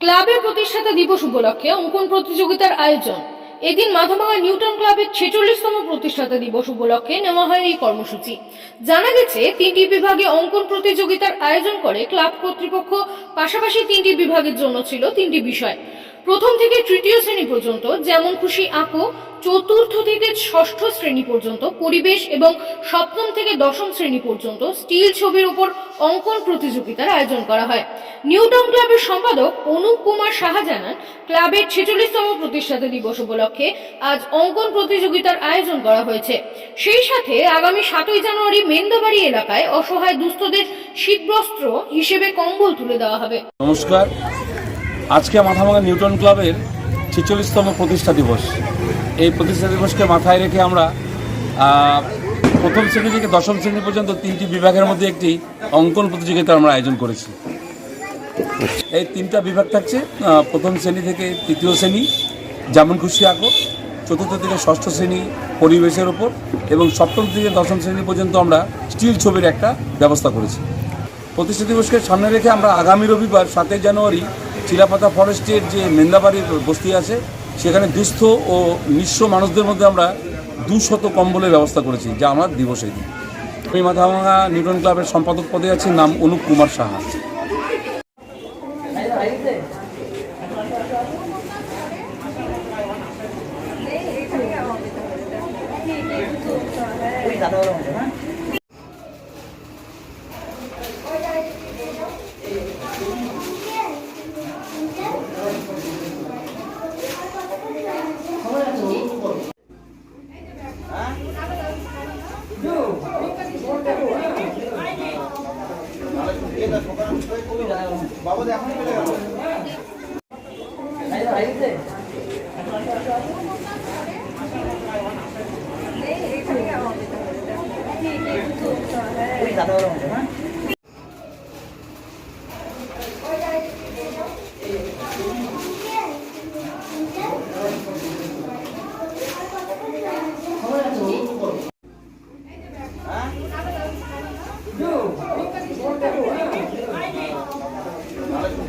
ক্লাবের প্রতিষ্ঠাতা দিবস উপলক্ষে অঙ্কন প্রতিযোগিতার আয়োজন। এদিন মাথাভাঙা নিউটন ক্লাবের ছেচল্লিশতম প্রতিষ্ঠাতা দিবস উপলক্ষে নেওয়া হয় এই কর্মসূচি। জানা গেছে, তিনটি বিভাগে অঙ্কন প্রতিযোগিতার আয়োজন করে ক্লাব কর্তৃপক্ষ পাশাপাশি তিনটি বিভাগের জন্য ছিল তিনটি বিষয়। প্রথম থেকে তৃতীয় শ্রেণি পর্যন্ত, যেমন খুশি আঁকো চতুর্থ থেকে ষষ্ঠ শ্রেণি পর্যন্ত, পরিবেশ এবং সপ্তম থেকে দশম শ্রেণি পর্যন্ত স্টিল ছবির উপর অঙ্কন প্রতিযোগিতার আয়োজন করা হয়। নিউটাউন ক্লাবের সম্পাদক অনুপ কুমার সাহা জানান, ক্লাবের ছেচল্লিশতম প্রতিষ্ঠাতা দিবস উপলক্ষে আজ অঙ্কন প্রতিযোগিতার আয়োজন করা হয়েছে। সেই সাথে আগামী সাতই জানুয়ারি মেন্দাবাড়ি এলাকায় অসহায় দুস্থদের শীতবস্ত্র হিসেবে কম্বল তুলে দেওয়া হবে। নমস্কার আজকে মাথাভাঙা নিউটন ক্লাবের ছেচল্লিশতম প্রতিষ্ঠা দিবস। এই প্রতিষ্ঠা দিবসকে মাথায় রেখে আমরা প্রথম শ্রেণি থেকে দশম শ্রেণি পর্যন্ত তিনটি বিভাগের মধ্যে একটি অঙ্কন প্রতিযোগিতা আমরা আয়োজন করেছি। এই তিনটা বিভাগ থাকছে প্রথম শ্রেণি থেকে তৃতীয় শ্রেণি, যেমন খুশি আঁকো চতুর্থ থেকে ষষ্ঠ শ্রেণি পরিবেশের ওপর এবং সপ্তম থেকে দশম শ্রেণি পর্যন্ত আমরা স্টিল ছবির একটা ব্যবস্থা করেছি। প্রতিষ্ঠা দিবসকে সামনে রেখে আমরা আগামী রবিবার সাতই জানুয়ারি চিলাপাতা ফরেস্টের যে মেন্দাবাড়ির বস্তি আছে, সেখানে দুস্থ ও নিঃস্ব মানুষদের মধ্যে আমরা দুশত কম্বলের ব্যবস্থা করেছি, যা আমার দিবস দিন। আমি মাথাভাঙা নিউটন ক্লাবের সম্পাদক পদে আছি, নাম অনুপ কুমার সাহা। বাবা এখন চলে গেল দাদা হ্যাঁ Thank you.